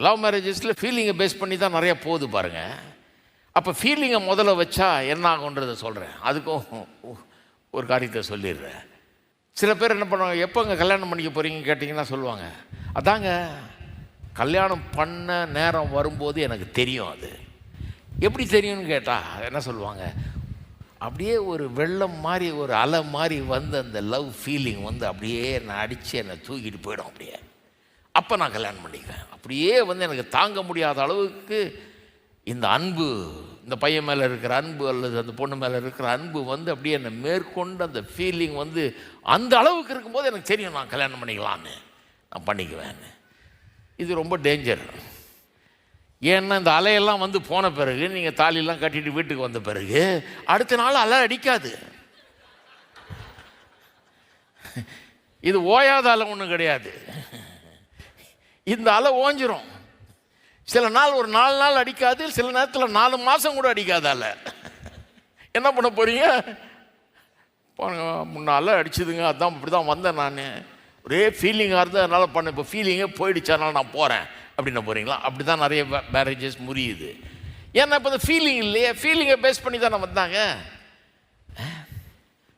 Love மேரேஜஸில் ஃபீலிங்கை base பண்ணி தான் நிறைய போகுது பாருங்கள் அப்போ ஃபீலிங்கை முதல்ல வச்சா என்ன ஆகுன்றதை சொல்கிறேன் அதுக்கும் ஒரு காரியத்தை சொல்லிடுறேன். சில பேர் என்ன பண்ணுவாங்க எப்போங்க கல்யாணம் பண்ணிக்க போகிறீங்க கேட்டிங்கன்னா சொல்லுவாங்க. அதாங்க கல்யாணம் பண்ண நேரம் வரும்போது எனக்கு தெரியும் அது. எப்படி தெரியும்னு கேட்டால் என்ன சொல்லுவாங்க அப்படியே ஒரு வெள்ளம் மாதிரி ஒரு அலை மாதிரி வந்து அந்த லவ் ஃபீலிங் வந்து அப்படியே என்னை அடித்து என்னை தூக்கிட்டு போயிடும் அப்படியே. அப்போ நான் கல்யாணம் பண்ணிக்கிறேன். அப்படியே வந்து எனக்கு தாங்க முடியாத அளவுக்கு இந்த அன்பு இந்த பையன் மேலே இருக்கிற அன்பு அல்லது அந்த பொண்ணு மேலே இருக்கிற அன்பு வந்து அப்படியே என்னை மேற்கொண்டு அந்த ஃபீலிங் வந்து அந்த அளவுக்கு இருக்கும்போது எனக்கு தெரியும் நான் கல்யாணம் பண்ணிக்கலான்னு நான் பண்ணிக்குவேன்னு. இது ரொம்ப டேஞ்சர் ஏன்னா இந்த அலையெல்லாம் வந்து போன பிறகு நீங்கள் தாலியெல்லாம் கட்டிட்டு வீட்டுக்கு வந்த பிறகு அடுத்த நாள் அலை அடிக்காது. இது ஓயாத அலை ஒன்றும் கிடையாது. இந்த அலை ஓஞ்சிரும். சில நாள் ஒரு நாலு நாள் அடிக்காது சில நேரத்தில் நாலு மாதம் கூட அடிக்காது அலை என்ன பண்ண போகிறீங்க முன்னால் அடிச்சுதுங்க அதான் இப்படி தான் வந்தேன் நான். ஒரே ஃபீலிங்காக இருந்தது அதனால் பண்ண இப்போ ஃபீலிங்கே போயிடுச்சு அதனால் நான் போகிறேன் அப்படின்னு போகிறீங்களா அப்படி தான் நிறைய மேரேஜஸ் முறியுது. ஏன்னா இப்போ இந்த ஃபீலிங் இல்லையே. ஃபீலிங்கை பேஸ் பண்ணி தானே வந்தாங்க.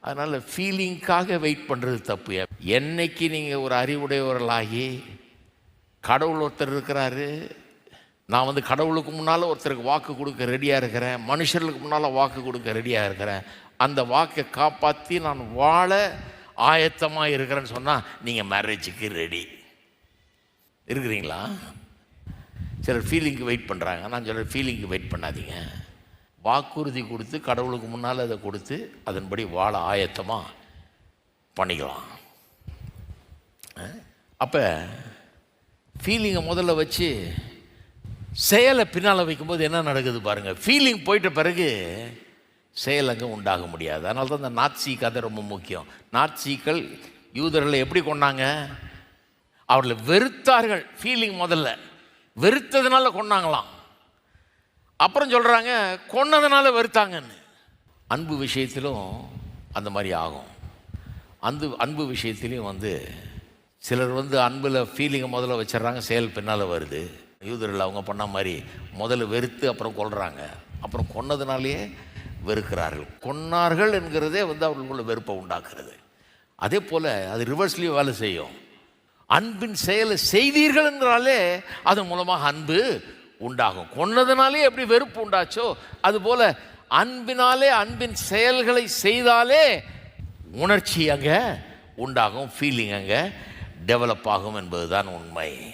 அதனால் ஃபீலிங்க்காக வெயிட் பண்ணுறது தப்பு. என்னைக்கு நீங்கள் ஒரு அறிவுடையவர்களாகி கடவுள் ஒருத்தர் இருக்கிறாரு. நான் வந்து கடவுளுக்கு முன்னால் ஒருத்தருக்கு வாக்கு கொடுக்க ரெடியாக இருக்கிறேன். மனுஷர்களுக்கு முன்னால் வாக்கு கொடுக்க ரெடியாக இருக்கிறேன். அந்த வாக்கை காப்பாற்றி நான் வாழ ஆயத்தமாக இருக்கிறேன்னு சொன்னால் நீங்கள் மேரேஜுக்கு ரெடி இருக்கிறீங்களா? சிலர் ஃபீலிங்க்கு வெயிட் பண்ணுறாங்க நான் சொல்கிறேன் ஃபீலிங்க்கு வெயிட் பண்ணாதீங்க. வாக்குறுதி கொடுத்து கடவுளுக்கு முன்னால் அதை கொடுத்து அதன்படி வாழ ஆயத்தமாக பண்ணிக்கலாம். அப்போ ஃபீலிங்கை முதல்ல வச்சு செயலை பின்னால் வைக்கும்போது என்ன நடக்குது பாருங்கள் ஃபீலிங் போயிட்ட பிறகு செயல் அங்கே உண்டாக முடியாது. அதனால தான் இந்த நாட்சி கதை ரொம்ப முக்கியம். நாட்சிக்கள் யூதர்களை எப்படி கொண்டாங்க அவர்களை வெறுத்தார்கள். ஃபீலிங் முதல்ல. வெறுத்ததுனால கொண்டாங்களாம் அப்புறம் சொல்கிறாங்க கொன்னதுனால வெறுத்தாங்கன்னு. அன்பு விஷயத்திலும் அந்த மாதிரி ஆகும். அந்த அன்பு விஷயத்திலையும் வந்து சிலர் வந்து அன்பில் ஃபீலிங்கை முதல்ல வச்சிடுறாங்க செயல் பின்னால் வருது. யூதர்கள் அவங்க பண்ண மாதிரி முதல்ல வெறுத்து அப்புறம் கொள்கிறாங்க அப்புறம் கொன்னதுனாலேயே வெறுக்கிறார்கள். கொன்னார்கள் என்கிறதே வந்து அவர்களுக்குள்ள வெறுப்பை உண்டாக்குறது. அதே போல் அது ரிவர்ஸ்லேயும் வேலை செய்யும். அன்பின் செயலை செய்தீர்கள் என்றாலே அதன் மூலமாக அன்பு உண்டாகும். கொன்னதுனாலே எப்படி வெறுப்பு உண்டாச்சோ அதுபோல் அன்பினாலே அன்பின் செயல்களை செய்தாலே உணர்ச்சி அங்கே உண்டாகும் ஃபீலிங் அங்கே. டெவலப் ஆகும் என்பதுதான் உண்மை.